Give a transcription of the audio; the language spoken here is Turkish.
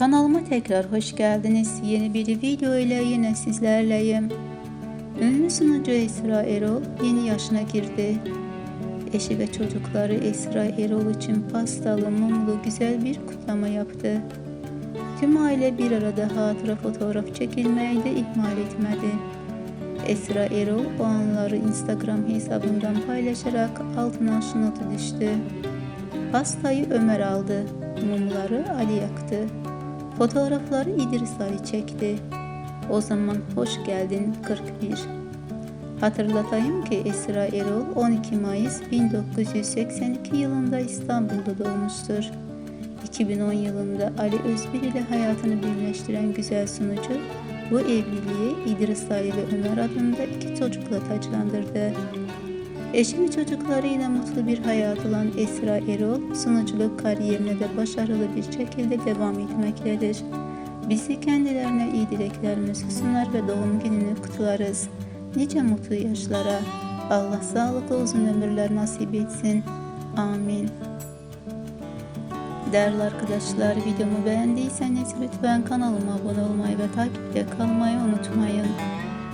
Kanalıma tekrar hoş geldiniz. Yeni bir video ile yine sizlerleyim. Ünlü sunucu Esra Erol yeni yaşına girdi. Eşi ve çocukları Esra Erol için pastalı, mumlu güzel bir kutlama yaptı. Tüm aile bir arada hatıra fotoğraf çekilmeyi de ihmal etmedi. Esra Erol o anları Instagram hesabından paylaşarak altına şu notu düştü. Pastayı Ömer aldı, mumları Ali yaktı. Fotoğrafları İdris Ali çekti. O zaman hoş geldin 41. Hatırlatayım ki Esra Erol 12 Mayıs 1982 yılında İstanbul'da doğmuştur. 2010 yılında Ali Özbir ile hayatını birleştiren güzel sunucu bu evliliği İdris Ali ve Ömer adında iki çocukla taçlandırdı. Eşi ve çocuklarıyla mutlu bir hayat olan Esra Erol, sunuculuk kariyerine de başarılı bir şekilde devam etmektedir. Bizi kendilerine iyi dileklerimizi sunar ve doğum gününü kutlarız. Nice mutlu yaşlara. Allah sağlıklı uzun ömürler nasip etsin. Amin. Değerli arkadaşlar videomu beğendiyseniz lütfen kanalıma abone olmayı ve takipte kalmayı unutmayın.